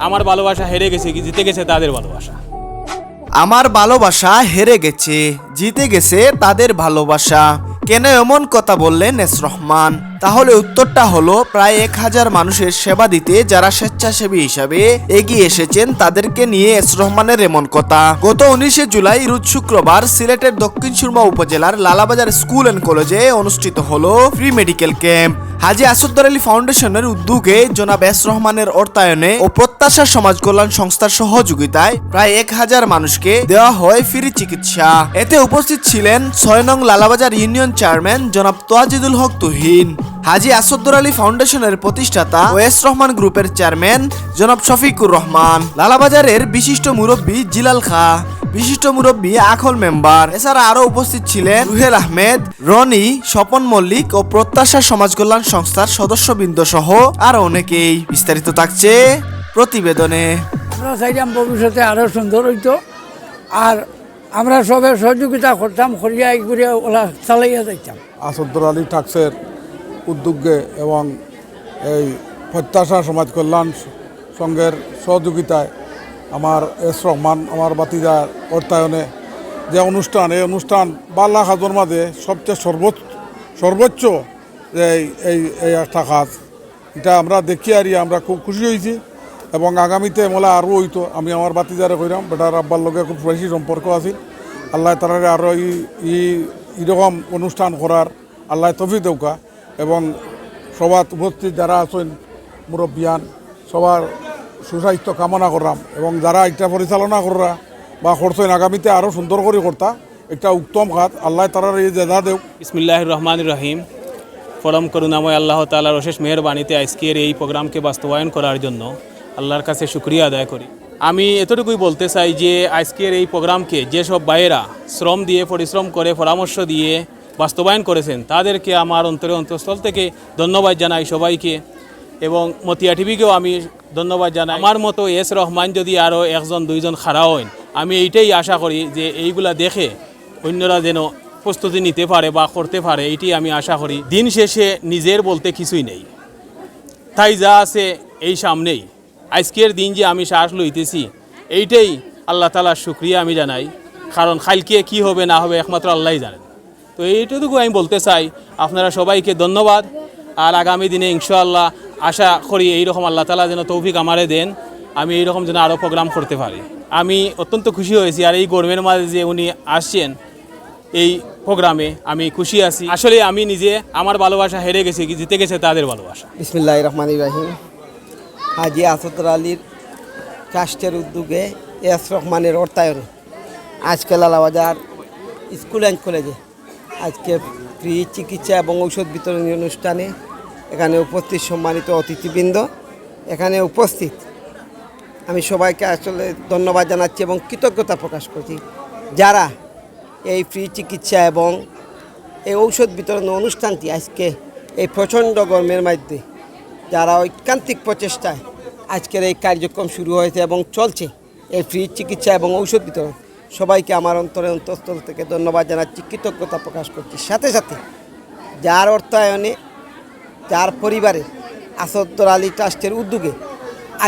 আমার ভালোবাসা হেরে গেছে কি জিতে গেছে তাদের ভালোবাসা? আমার ভালোবাসা হেরে গেছে, জিতে গেছে তাদের ভালোবাসা। কেন এমন কথা বললেন এস রহমান? তাহলে উত্তরটা হলো, প্রায় এক হাজার মানুষের সেবা দিতে যারা স্বেচ্ছাসেবী হিসাবে এগিয়ে এসেছেন, তাদেরকে নিয়ে এস রহমানের এমন কথা। গত উনিশে জুলাই, রোজ শুক্রবার, সিলেটের দক্ষিণ সুরমা উপজেলার লালাবাজার স্কুল অ্যান্ড কলেজে অনুষ্ঠিত হলো free medical camp. Haji Asadur Ali ফাউন্ডেশনের উদ্যোগে জনাব এস রহমানের অর্থায়নে ও প্রত্যাশা সমাজ কল্যাণ সংস্থার সহযোগিতায় প্রায় এক হাজার মানুষকে দেওয়া হয় ফ্রি চিকিৎসা। এতে উপস্থিত ছিলেন ছয় নং লালাবাজার ইউনিয়ন চেয়ারম্যান জনাব তোয়াজিদুল হক তুহিন। হাজি আসাদুর আলী ফাউন্ডেশনের প্রতিষ্ঠাতা ও এস রহমান গ্রুপের চেয়ারম্যান জনাব শফিকুর রহমান। লালাবাজারের বিশিষ্ট মুরব্বী জিলাল খা। বিশিষ্ট মুরব্বী আখল মেম্বার। এছাড়া আরও উপস্থিত ছিলেন রুহেল আহমেদ রনি স্বপন মল্লিক ও প্রত্যাশা সমাজ কল্যাণ সংস্থার সদস্যবৃন্দ সহ আরও অনেকেই বিস্তারিত থাকছে প্রতিবেদনে। আমরা ভবিষ্যতে আরও সুন্দর হইতো। আর আমরা সবে সহযোগিতা করতাম করিয়া করে ওলা চালাইয়া যাইতাম। আসাদুর আলী টাক্সের উদ্যোগে এবং এই প্রত্যাশা সমাজ কল্যাণ সংঘের সহযোগিতায় আমার এস রহমান, আমার বাতিদার অর্থায়নে যে অনুষ্ঠান, এই অনুষ্ঠান বাল্লা খাজর মাঝে সবচেয়ে সর্বোচ্চ সর্বোচ্চ এই- এই এই একটা কাজ। এটা আমরা দেখি আর আমরা খুব খুশি হয়েছি এবং আগামীতে মোলা আরও হইতো। আমি আমার বাতিদারে কইরাম বেটার আব্বার লগে খুব বেশি সম্পর্ক আছে। আল্লাহ তালারে আরও ই- এরকম অনুষ্ঠান করার আল্লাহ তফি দৌকা এবং সবার উপস্থিত যারা আছেন, মুরব্বিয়ান, সবার সুস্বাস্থ্য কামনা করলাম এবং যারা এটা পরিচালনা করা বা করছেন, আগামীতে আরও সুন্দর করে করতা একটা উত্তম কাজ। আল্লাহ তালার এই জেদা দেও ইসমিল্লাহ রহমান রহিম। পরম করুণাময় আল্লাহ তালার অশেষ মেহরবানিতে আজকের এই প্রোগ্রামকে বাস্তবায়ন করার জন্য আল্লাহর কাছে শুক্রিয়া আদায় করি। আমি এতটুকুই বলতে চাই যে, আজকের এই প্রোগ্রামকে যেসব বাইরা শ্রম দিয়ে, পরিশ্রম করে, পরামর্শ দিয়ে বাস্তবায়ন করেছেন, তাদেরকে আমার অন্তরে অন্তঃস্থল থেকে ধন্যবাদ জানাই সবাইকে। এবং মতিয়া টিভিকেও আমি ধন্যবাদ জানাই। আমার মতো এস রহমান যদি আরও একজন, দুইজন খাড়া হন আমি এইটাই আশা করি যে এইগুলা দেখে অন্যরা যেন প্রস্তুতি নিতে পারে বা করতে পারে, এইটি আমি আশা করি। দিন শেষে নিজের বলতে কিছুই নেই। তাই যা আছে এই সামনেই। আজকের দিন যে আমি শ্বাস লইতেছি, এইটাই আল্লাহ তালার শুক্রিয়া আমি জানাই। কারণ খালকে কি হবে, না হবে, একমাত্র আল্লাহই জানেন। তো এইটুকু আমি বলতে চাই। আপনারা সবাইকে ধন্যবাদ। আর আগামী দিনে ইনশাআল্লাহ আশা করি এইরকম আল্লাহ তালা যেন তৌফিক আমারে দেন, আমি এইরকম যেন আরও প্রোগ্রাম করতে পারি। আমি অত্যন্ত খুশি হয়েছি আর এই গরমের মাঝে যে উনি আসছেন এই প্রোগ্রামে আমি খুশি আছি। আসলে আমি নিজে আমার ভালোবাসা হেরে গেছে কি জিতে গেছে তাদের ভালোবাসা। বিসমিল্লাহ রহমান ইব্রাহিম হাজি আসাদুর আলীর ট্রাস্টের উদ্যোগে এস রহমানের অর্থায়নে আজকে লালাবাজার স্কুল অ্যান্ড কলেজে আজকে ফ্রি চিকিৎসা এবং ঔষধ বিতরণী অনুষ্ঠানে এখানে উপস্থিত সম্মানিত অতিথিবৃন্দ। এখানে উপস্থিত। আমি সবাইকে আসলে ধন্যবাদ জানাচ্ছি এবং কৃতজ্ঞতা প্রকাশ করছি। যারা এই ফ্রি চিকিৎসা এবং এই ঔষধ বিতরণ অনুষ্ঠানটি আজকে এই প্রচণ্ড গরমের মধ্যে, যারা ঐকান্তিক প্রচেষ্টায় আজকের এই কার্যক্রম শুরু হয়েছে এবং চলছে এই ফ্রি চিকিৎসা এবং ঔষধ বিতরণ, সবাইকে আমার অন্তরে অন্তঃস্থল থেকে ধন্যবাদ জানাচ্ছি, কৃতজ্ঞতা প্রকাশ করছি। সাথে সাথে যার অর্থায়নে যার পরিবারে আসাদুর আলী ট্রাস্টের উদ্যোগে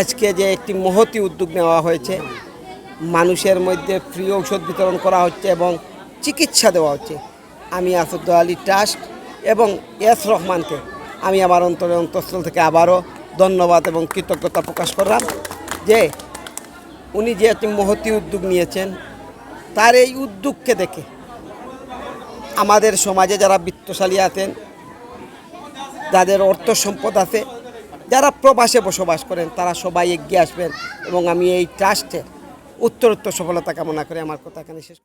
আজকে যে একটি মহতি উদ্যোগ নেওয়া হয়েছে, মানুষের মধ্যে ফ্রি ঔষধ বিতরণ করা হচ্ছে এবং চিকিৎসা দেওয়া হচ্ছে। আমি আসাদুর আলী ট্রাস্ট এবং এস রহমানকে আমি আমার অন্তরে অন্তঃস্থল থেকে আবারও ধন্যবাদ এবং কৃতজ্ঞতা প্রকাশ করলাম যে উনি যে একটি মহতি উদ্যোগ নিয়েছেন, তার এই উদ্যোগকে দেখে আমাদের সমাজে যারা বিত্তশালী আছেন যাদের অর্থ সম্পদ আছে, যারা প্রবাসে বসবাস করেন, তারা সবাই এগিয়ে আসবেন এবং আমি এই ট্রাস্টের উত্তরোত্তর সফলতা কামনা করে। আমার কথা এখানে শেষ